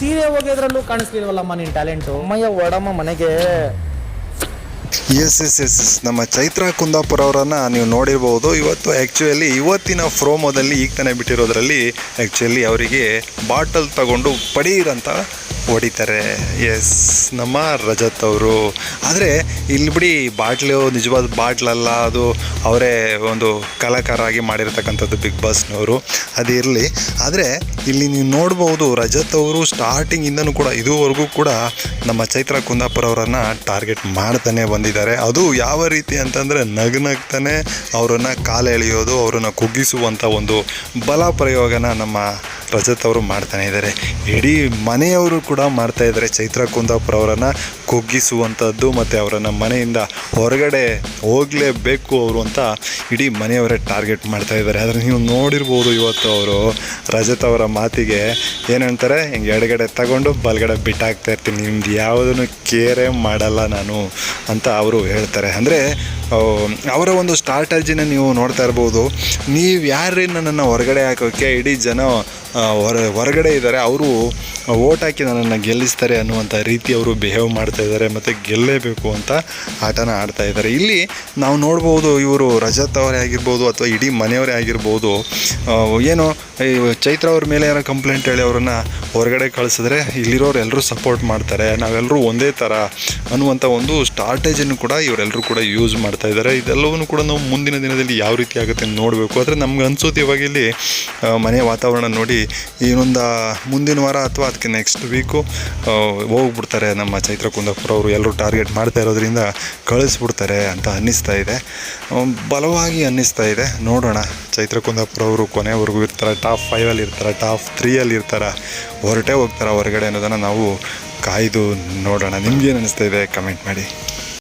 ಸೀರೆ ಒಗೆದ್ರಲ್ಲೂ ಕಾಣಿಸ್ಲಿಲ್ವಲ್ಲಮ್ಮ ನಿನ್ ಟ್ಯಾಲೆಂಟು ಅಮ್ಮಯ್ಯ, ಓಡಮ್ಮ ಮನೆಗೆ. ಎಸ್ ಎಸ್ ಎಸ್ ಎಸ್ ನಮ್ಮ ಚೈತ್ರ ಕುಂದಾಪುರ ಅವರನ್ನ ನೀವು ನೋಡಿರ್ಬೋದು. ಇವತ್ತು ಆ್ಯಕ್ಚುಲಿ ಇವತ್ತಿನ ಫ್ರೋಮೋದಲ್ಲಿ ಈಗ ತಾನೇ ಬಿಟ್ಟಿರೋದ್ರಲ್ಲಿ ಆ್ಯಕ್ಚುಲಿ ಅವರಿಗೆ ಬಾಟಲ್ ತಗೊಂಡು ಪಡೀರಂತ ಹೊಡಿತಾರೆ ಎಸ್ ನಮ್ಮ ರಜತ್ ಅವರು. ಆದರೆ, ಇಲ್ಲಿ ಬಿಡಿ ಬಾಟ್ಲು, ನಿಜವಾದ ಬಾಟ್ಲಲ್ಲ, ಅದು ಅವರೇ ಒಂದು ಕಲಾಕಾರ ಆಗಿ ಮಾಡಿರ್ತಕ್ಕಂಥದ್ದು ಬಿಗ್ ಬಾಸ್ನವರು ಅದು ಇರಲಿ. ಆದರೆ, ಇಲ್ಲಿ ನೀವು ನೋಡ್ಬೋದು, ರಜತ್ ಅವರು ಸ್ಟಾರ್ಟಿಂಗಿಂದನೂ ಕೂಡ, ಇದುವರೆಗೂ ಕೂಡ ನಮ್ಮ ಚೈತ್ರ ಕುಂದಾಪುರ ಅವರನ್ನು ಟಾರ್ಗೆಟ್ ಮಾಡ್ತಾನೆ ಬಂದಿದ್ದಾರೆ. ಅದು ಯಾವ ರೀತಿ ಅಂತಂದರೆ ನಗ್ ನಗ್ತಾನೆ ಅವರನ್ನು ಕಾಲು ಎಳೆಯೋದು, ಅವರನ್ನು ಕುಗ್ಗಿಸುವಂಥ ಒಂದು ಬಲ ಪ್ರಯೋಗನ ನಮ್ಮ ರಜತ್ ಅವರು ಮಾಡ್ತಾನೆ ಇದ್ದಾರೆ. ಇಡೀ ಮನೆಯವರು ಕೂಡ ಮಾಡ್ತಾ ಇದ್ದಾರೆ ಚೈತ್ರ ಕುಂದಾಪುರ ಅವರನ್ನು ಕುಗ್ಗಿಸುವಂಥದ್ದು ಮತ್ತು ಅವರನ್ನು ಮನೆಯಿಂದ ಹೊರಗಡೆ ಹೋಗಲೇಬೇಕು ಅವರು ಅಂತ ಇಡೀ ಮನೆಯವರೇ ಟಾರ್ಗೆಟ್ ಮಾಡ್ತಾ ಇದ್ದಾರೆ. ಆದರೆ ನೀವು ನೋಡಿರ್ಬೋದು ಇವತ್ತು ಅವರು ರಜತ್ ಅವರ ಮಾತಿಗೆ, ಏನಂತಾರೆ, ಹಿಂಗೆ ಎಡಗಡೆ ತಗೊಂಡು ಬಲಗಡೆ ಬಿಟ್ಟಾಕ್ತಾ ಇರ್ತೀನಿ ನಿಮ್ದು ಯಾವುದನ್ನು ಕೇರೇ ಮಾಡಲ್ಲ ನಾನು ಅಂತ ಅವರು ಹೇಳ್ತಾರೆ. ಅಂದರೆ ಅವರ ಒಂದು ಸ್ಟ್ರಾಟಜಿನ ನೀವು ನೋಡ್ತಾ ಇರ್ಬೋದು. ನೀವು ಯಾರೇ ನನ್ನನ್ನು ಹೊರಗಡೆ ಹಾಕೋಕ್ಕೆ ಇಡೀ ಜನ ಹೊರ, ಹೊರಗಡೆ ಇದ್ದಾರೆ. ಅವರು ಓಟ್ ಹಾಕಿ ನನ್ನನ್ನು ಗೆಲ್ಲಿಸ್ತಾರೆ ಅನ್ನುವಂಥ ರೀತಿ ಅವರು ಬಿಹೇವ್ ಮಾಡ್ತಾ ಇದ್ದಾರೆ ಮತ್ತು ಗೆಲ್ಲೇಬೇಕು ಅಂತ ಆಟನ ಆಡ್ತಾ ಇದ್ದಾರೆ. ಇಲ್ಲಿ ನಾವು ನೋಡ್ಬೋದು ಇವರು ರಜತ್ ಅವರೇ ಆಗಿರ್ಬೋದು ಅಥವಾ ಇಡೀ ಮನೆಯವರೇ ಆಗಿರ್ಬೋದು ಏನು ಚೈತ್ರ ಅವ್ರ ಮೇಲೆ ಏನೋ ಕಂಪ್ಲೇಂಟ್ ಹೇಳಿ ಅವರನ್ನು ಹೊರಗಡೆ ಕಳಿಸಿದ್ರೆ ಇಲ್ಲಿರೋರು ಎಲ್ಲರೂ ಸಪೋರ್ಟ್ ಮಾಡ್ತಾರೆ ನಾವೆಲ್ಲರೂ ಒಂದೇ ಥರ ಅನ್ನುವಂಥ ಒಂದು ಸ್ಟಾರ್ಟೇಜನ್ನು ಕೂಡ ಇವರೆಲ್ಲರೂ ಕೂಡ ಯೂಸ್ ಮಾಡ್ತಾ ಇದ್ದಾರೆ. ಇದೆಲ್ಲವನ್ನು ಕೂಡ ನಾವು ಮುಂದಿನ ದಿನದಲ್ಲಿ ಯಾವ ರೀತಿ ಆಗುತ್ತೆ ಅಂತ ನೋಡಬೇಕು. ಆದರೆ ನಮ್ಗೆ ಅನ್ಸುತ್ತೆ ಇವಾಗ ಇಲ್ಲಿ ಮನೆಯ ವಾತಾವರಣ ನೋಡಿ ಇನ್ನೊಂದು ಮುಂದಿನ ವಾರ ಅಥವಾ ಅದಕ್ಕೆ ನೆಕ್ಸ್ಟ್ ವೀಕು ಹೋಗ್ಬಿಡ್ತಾರೆ ನಮ್ಮ ಚೈತ್ರ ಕುಂದಾಪುರ ಅವರು ಎಲ್ಲರೂ ಟಾರ್ಗೆಟ್ ಮಾಡ್ತಾ ಇರೋದ್ರಿಂದ ಕಳಿಸ್ಬಿಡ್ತಾರೆ ಅಂತ ಅನ್ನಿಸ್ತಾ ಇದೆ. ಬಲವಾಗಿ ಅನ್ನಿಸ್ತಾ ಇದೆ. ನೋಡೋಣ ಚೈತ್ರ ಕುಂದಾಪುರ ಅವರು ಕೊನೆವರೆಗೂ ಇರ್ತಾರೆ? ಟಾಪ್ ಫೈವಲ್ಲಿ ಇರ್ತಾರೆ? ಟಾಪ್ ತ್ರೀಯಲ್ಲಿ ಇರ್ತಾರೆ? ಹೊರಟೇ ಹೋಗ್ತಾರೆ ಹೊರಗಡೆ ಅನ್ನೋದನ್ನು ನಾವು ಕಾಯ್ದು ನೋಡೋಣ. ನಿಮ್ಗೇನು ಅನ್ನಿಸ್ತಾ ಇದೆ? ಕಮೆಂಟ್ ಮಾಡಿ.